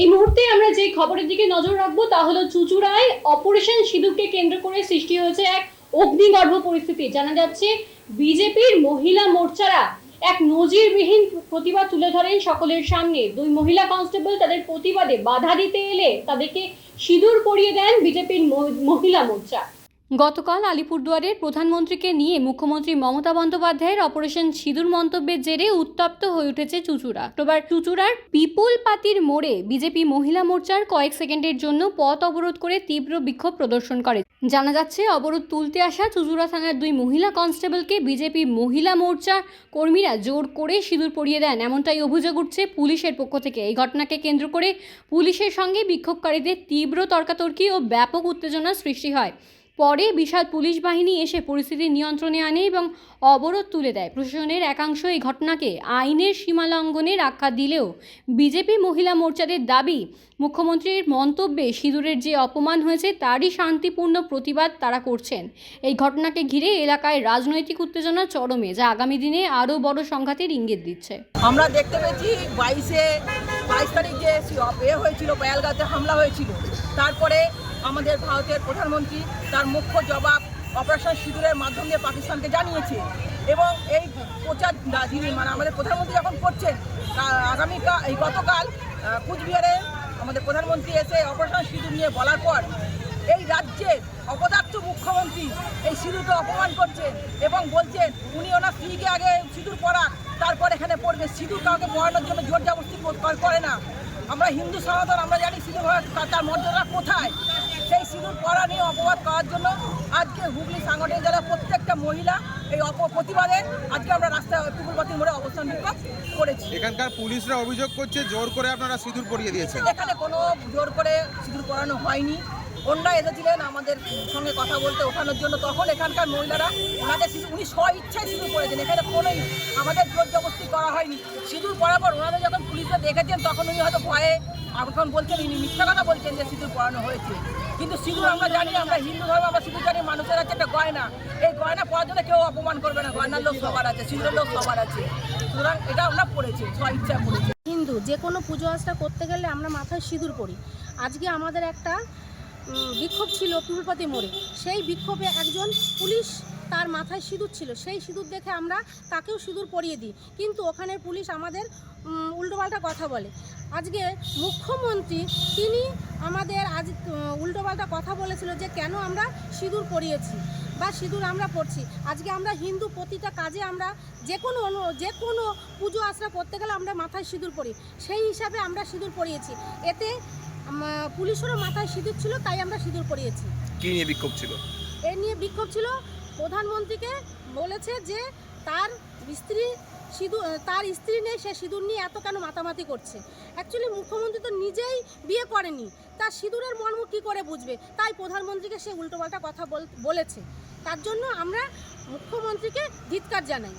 এই মুহূর্তে আমরা যে খবরের দিকে নজর রাখব তা হলো চুচুড়ায় অপারেশন সিঁদুরকে কেন্দ্র করে সৃষ্টি হয়েছে এক অগ্নিগর্ভ পরিস্থিতি। জানা যাচ্ছে, বিজেপির মহিলা মোর্চারা এক নজিরবিহীন প্রতিবাদ তুলে ধরেন সকলের সামনে। দুই মহিলা কনস্টেবল তাদের প্রতিবাদে বাধা দিতে এলে তাদেরকে সিঁদুর পরিয়ে দেন বিজেপির মহিলা মোর্চা। গতকাল আলিপুরদুয়ারের প্রধানমন্ত্রীকে নিয়ে মুখ্যমন্ত্রী মমতা বন্দ্যোপাধ্যায়ের অপারেশন সিঁদুর মন্তব্যের জেরে উত্তপ্ত হয়ে উঠেছে চুচুড়া। তোবার চুচুড়ার পিপুল পাতির মোড়ে বিজেপি মহিলা মোর্চার কয়েক সেকেন্ডের জন্য পথ অবরোধ করে তীব্র বিক্ষোভ প্রদর্শন করে। জানা যাচ্ছে, অবরোধ তুলতে আসা চুচুড়া থানার দুই মহিলা কনস্টেবলকে বিজেপি মহিলা মোর্চা কর্মীরা জোর করে সিঁদুর পরিয়ে দেন। এমনটাই অভিযোগ উঠছে পুলিশের পক্ষ থেকে। এই ঘটনাকে কেন্দ্র করে পুলিশের সঙ্গে বিক্ষোভকারীদের তীব্র তর্কাতর্কি ও ব্যাপক উত্তেজনার সৃষ্টি হয়। পরে বিশাল পুলিশ বাহিনী এসে পরিস্থিতি নিয়ন্ত্রণে আনে এবং অবরোধ তুলে দেয়। প্রশাসনের একাংশ এই ঘটনাকে আইনের সীমালঙ্ঘনের আখ্যা দিলেও বিজেপি মহিলা মোর্চাদের দাবি, মুখ্যমন্ত্রীর মন্তব্যে সিঁদুরের যে অপমান হয়েছে তারই শান্তিপূর্ণ প্রতিবাদ তারা করছেন। এই ঘটনাকে ঘিরে এলাকায় রাজনৈতিক উত্তেজনা চরমে, যা আগামী দিনে আরও বড় সংঘাতের ইঙ্গিত দিচ্ছে। আমরা দেখতে পেয়েছি বাইশে, বাইশ তারিখ যে হয়েছিল বেয়ালগাতে হামলা হয়েছিল। তারপরে আমাদের ভারতের প্রধানমন্ত্রী তার মুখ্য জবাব অপারেশন সিঁদুরের মাধ্যম দিয়ে পাকিস্তানকে জানিয়েছে। এবং এই প্রচার যিনি মানে আমাদের প্রধানমন্ত্রী যখন করছেন আগামীকাল, এই গতকাল কুচবিহারে আমাদের প্রধানমন্ত্রী এসে অপারেশন সিঁদুর নিয়ে বলার পর এই রাজ্যের অপদার্থ মুখ্যমন্ত্রী এই সিঁদুরকে অপমান করছেন এবং বলছেন, উনি ওনার স্ত্রীকে আগে সিঁদুর পরান, তারপর এখানে পড়বে। সিঁদুর কাউকে পরানোর জন্য জোর জবরদস্তি করে না। আমরা হিন্দু সনাতন আমরা জানি সিঁদুর তার- মর্যাদা কোথায়? সেই সিঁদুর পরা নিয়ে অপবাদ করার জন্য আজকে হুগলি সাংগঠনিক জেলার প্রত্যেকটা মহিলা এই অপ প্রতিবাদে আজকে আমরা রাস্তায় টুকুলবাতি মোড়ে অবস্থান বিক্ষোভ করেছি। এখানকার পুলিশরা অভিযোগ করছে জোর করে আপনারা সিঁদুর পরিয়ে দিয়েছেন। এখানে কোনো জোর করে সিঁদুর পরানো হয়নি। অন্যরা এসেছিলেন আমাদের সঙ্গে কথা বলতে ওঠানোর জন্য। তখন এখানকার মহিলারা ওনাদের সিঁদুর উনি স্ব ইচ্ছায় সিঁদুর পরেছেন এখানে কোনোই আমাদের জোর জবস্তি করা হয়নি। সিঁদুর পরার পর ওনাদের যখন পুলিশরা দেখেছেন, তখন উনি হয়তো ভয়ে এখন বলছেন ইনি মিথ্যা কথা বলছেন যে সিঁদুর পরানো হয়েছে। কিন্তু সিঁদুর আমরা জানি, আমরা হিন্দু ধর্ম, আমরা সিঁদুর জানি, মানুষের আছে একটা গয়না। এই গয়না পরার জন্য কেউ অপমান করবে না। গয়নার লোক সবার আছে সিঁদুরের লোক সবার আছে। সুতরাং এটা আমরা পড়েছি, স্ব ইচ্ছায় পড়েছি। হিন্দু, যে কোনো পুজো আচরা করতে গেলে আমরা মাথায় সিঁদুর পরি। আজকে আমাদের একটা বিক্ষোভ ছিল পিপুলপাতি মোড়ে। সেই বিক্ষোভে একজন পুলিশ তার মাথায় সিঁদুর ছিল। সেই সিঁদুর দেখে আমরা তাকেও সিঁদুর পরিয়ে দিই। কিন্তু ওখানের পুলিশ আমাদের উল্টোপাল্টা কথা বলে। আজকে মুখ্যমন্ত্রী, তিনি আমাদের আজ উল্টোপাল্টা কথা বলেছিল যে কেন আমরা সিঁদুর পরিয়েছি বা সিঁদুর আমরা পড়ছি আজকে আমরা হিন্দু প্রতিটা কাজে আমরা যে কোনো যে কোনো পুজো আশ্রা করতে গেলে আমরা মাথায় সিঁদুর পরি। সেই হিসাবে আমরা সিঁদুর পরিয়েছি। এতে পুলিশেরও মাথায় সিঁদুর ছিল তাই আমরা সিঁদুর পরিয়েছি। কি নিয়ে বিক্ষোভ ছিল? এ নিয়ে বিক্ষোভ ছিল প্রধানমন্ত্রীকে বলেছে যে তার স্ত্রী সিঁদুর তার স্ত্রী নেই সে সিঁদুর নিয়ে এত কেন মাতামাতি করছে? অ্যাকচুয়ালি মুখ্যমন্ত্রী তো নিজেই বিয়ে করেনি। তার সিঁদুরের মর্ম কী করে বুঝবে? তাই প্রধানমন্ত্রীকে সে উল্টোপাল্টা কথা বল- বলেছে। তার জন্য আমরা মুখ্যমন্ত্রীকে ধিৎকার জানাই।